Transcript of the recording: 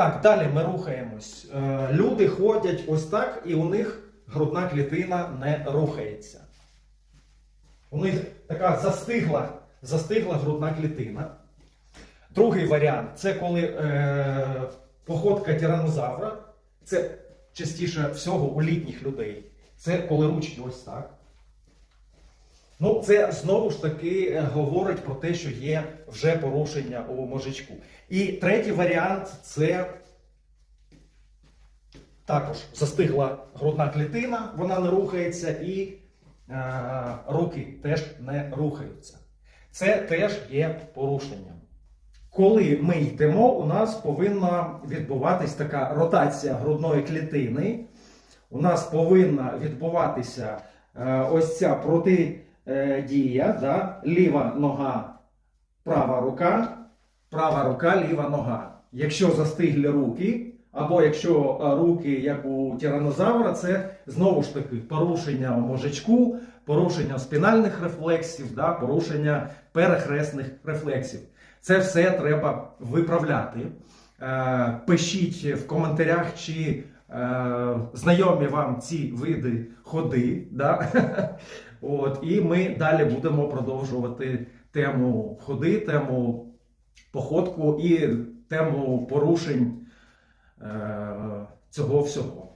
Так, далі ми рухаємось. Е, Люди ходять ось так, і у них грудна клітина не рухається. У них така застигла, застигла грудна клітина. Другий варіант це коли е, походка тиранозавра, це частіше всього у літніх людей. Це коли ручки ось так. Ну, це знову ж таки е, говорить про те, що є вже порушення у мозжечку. І третій варіант це також застигла грудна клітина, вона не рухається, і е, руки теж не рухаються. Це теж є порушенням. Коли ми йдемо, у нас повинна відбуватись така ротація грудної клітини. У нас повинна відбуватися е, ось ця протидія, да? ліва нога, права рука, права рука, ліва нога. Якщо застиглі руки, або якщо е, руки, як у тиранозавра, це знову ж таки порушення у мозжечку, порушення спінальних рефлексів, да? порушення перехресних рефлексів. Це все треба виправляти. Е, Пишіть в коментарях, чи е, знайомі вам ці види ходи. Да? От, і ми далі будемо продовжувати тему ходи, тему походку і тему порушень е, цього всього.